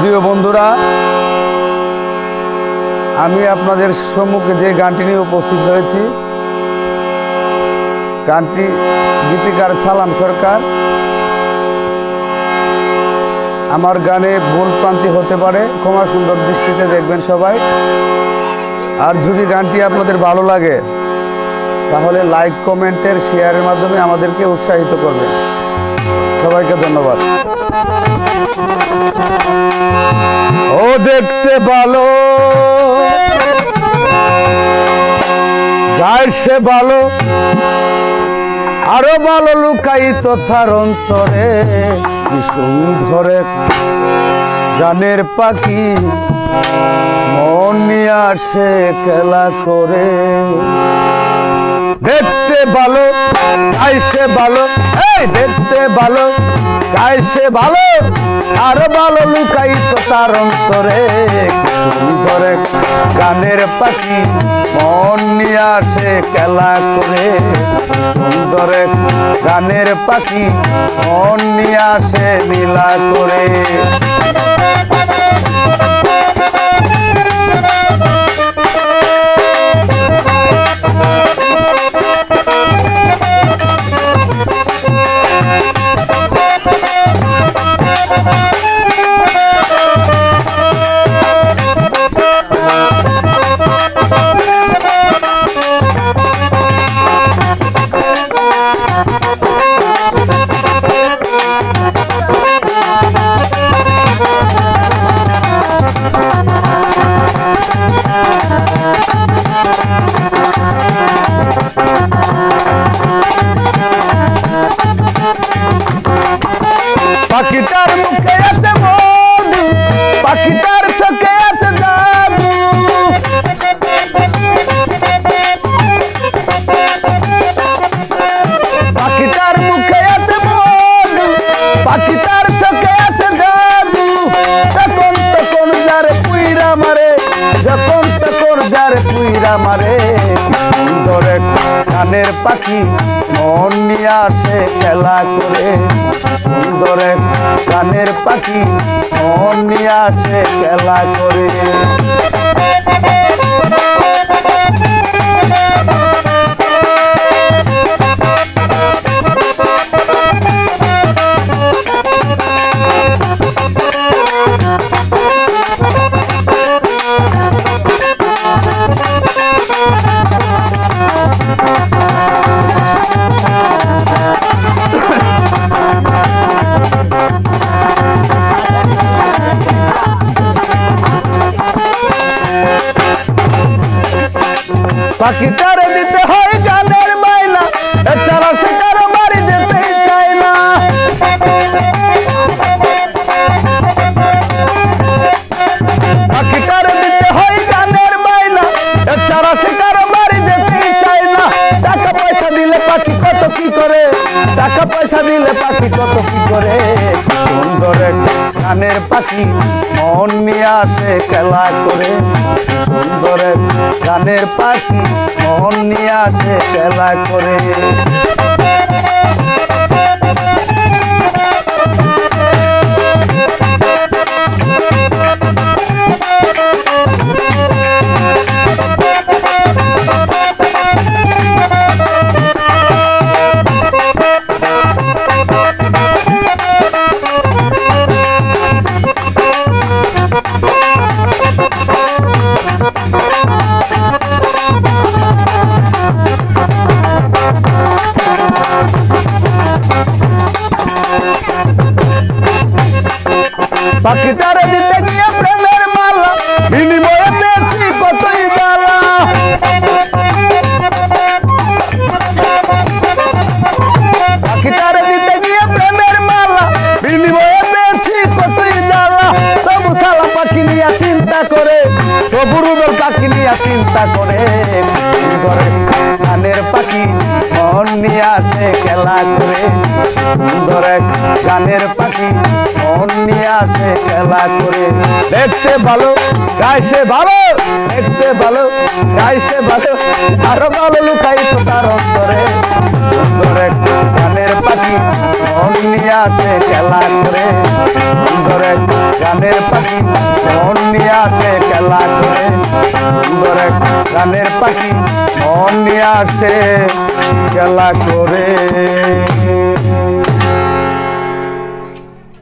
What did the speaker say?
প্রিয় বন্ধুরা, আমি আপনাদের সম্মুখে যে গানটি নিয়ে উপস্থিত হয়েছি, গানটি গীতিকার সালাম সরকার। আমার গানে ভুল প্রান্তি হতে পারে, ক্ষমা সুন্দর দৃষ্টিতে দেখবেন সবাই। আর যদি গানটি আপনাদের ভালো লাগে তাহলে লাইক কমেন্টের শেয়ারের মাধ্যমে আমাদেরকে উৎসাহিত করবেন সবাইকে ধন্যবাদ। ও দেখতে ভালো। গায়ের সে ভালো। আরও ভালো লুকাই তথার অন্তরে। কি সুন্দর গানের পাখি। মন নিয়ে আসে খেলা করে। দেখতে ভালো গাইছে ভালো, এই দেখতে ভালো গাইছে ভালো, আর ভালো লুকাই তো তার অন্তরে। সুন্দর গানের পাখি, মন নিয়ে আসে খেলা করে। সুন্দর গানের পাখি, মন নিয়ে আসে নীলা করে। মারে যখন তখন যার পুইরা মারে। ধরে কানের পাখি মন নিয়ে আসে খেলা করে। ধরে কানের পাখি মন নিয়ে আসে খেলা করে। পাখিটারে দিতে হয় গানের মাইনা এছাড়া সেটার বাড়ি যেতেই চায় না। পাখিটারে দিতে হয় গানের মাইনা এছাড়া সেটার বাড়ি যেতেই চায় না। টাকা পয়সা দিলে পাখি কত কি করে? টাকা পয়সা দিলে পাখি কত কি করে? সুন্দর এক গানের পাখি মন নিয়ে আসে খেলা করে। সুন্দর গানের পাখি মন নিয়ে আসে খেলা করে। পাখিটারে দিতে গিয়ে প্রেমের মালা, বিনিময়ে পেয়েছি কতই জ্বালা পাখিটারে দিতে গিয়ে প্রেমের মালা, বিনিময়ে পেয়েছি কতই জ্বালা তবু সালা পাখি নিয়ে চিন্তা করে, তবু রুবেল পাখি নিয়ে চিন্তা করে করে পাখি মন নিয়ে আসে খেলা করে। সুন্দর এক গানের পাখি মন নিয়ে আসে খেলা করে। দেখতে ভালো গাইছে ভালো, দেখতে ভালো গাইছে ভালো, আরও ভালো লুকাই তো তার অন্তরে। সুন্দর এক গানের পাখি মন নিয়ে আসে খেলা করে। সুন্দর এক গানের পাখি মন নিয়ে আসে খেলা করে। সুন্দরে গানের পাখি মন আসে খেলা করে?